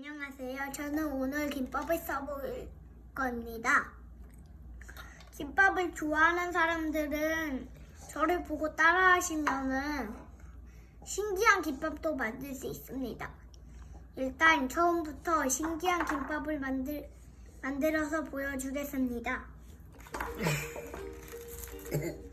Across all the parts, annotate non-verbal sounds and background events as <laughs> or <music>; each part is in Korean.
안녕하세요. 저는 오늘 김밥을 써볼 겁니다. 김밥을 좋아하는 사람들은 저를 보고 따라하시면은 신기한 김밥도 만들 수 있습니다. 일단 처음부터 신기한 김밥을 만들, 만들어서 보여주겠습니다. <laughs>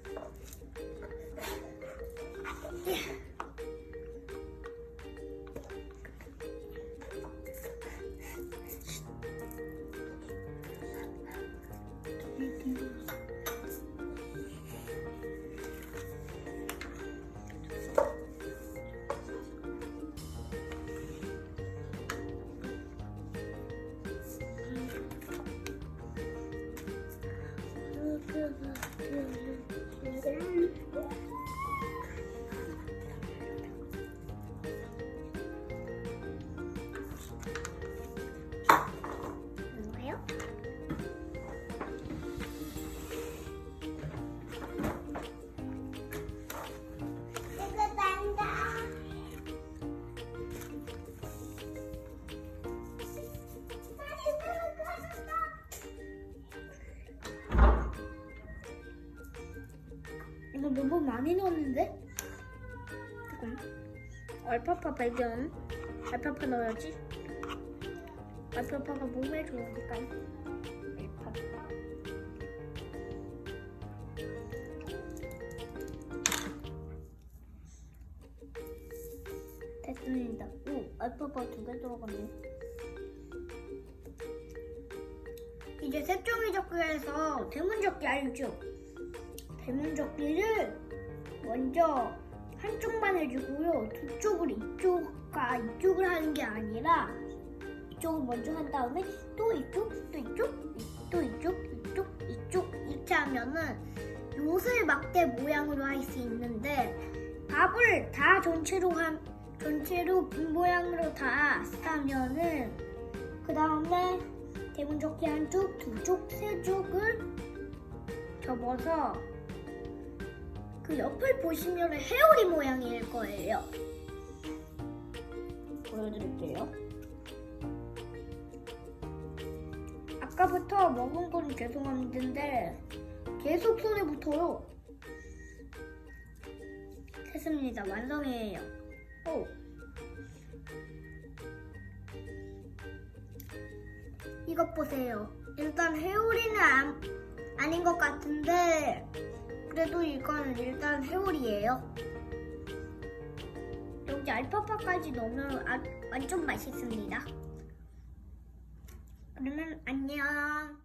뭐예요? 이거 너무 많이 넣었는데? 조금 알파파 발견 알파파 넣어야지. 알파파가 몸에 좋으니까. 알파파 됐습니다. 오 알파파 두 개 들어갔네. 이제 색종이 접기에서 대문 접기 알죠? 대문접기를 먼저 한쪽만 해주고요. 두 쪽을 이쪽과 이쪽을 하는 게 아니라 이쪽을 먼저 한 다음에 또 이쪽, 또 이쪽, 또 이쪽, 이쪽, 이쪽 이렇게 하면은 요술 막대 모양으로 할 수 있는데 밥을 다 전체로 한 전체로 빈 모양으로 다 하면은 그 다음에 대문접기 한쪽, 두 쪽, 세 쪽을 접어서 그 옆을 보시면 헤어리 모양일 거예요. 보여드릴게요. 아까부터 먹은 건 죄송한데 계속 손에 붙어요. 됐습니다. 완성이에요. 오. 이것 보세요. 일단 헤어리는 안, 아닌 것 같은데 그래도 이건 일단 회오리예요. 여기 알파파까지 넣으면 아, 완전 맛있습니다. 그러면 안녕.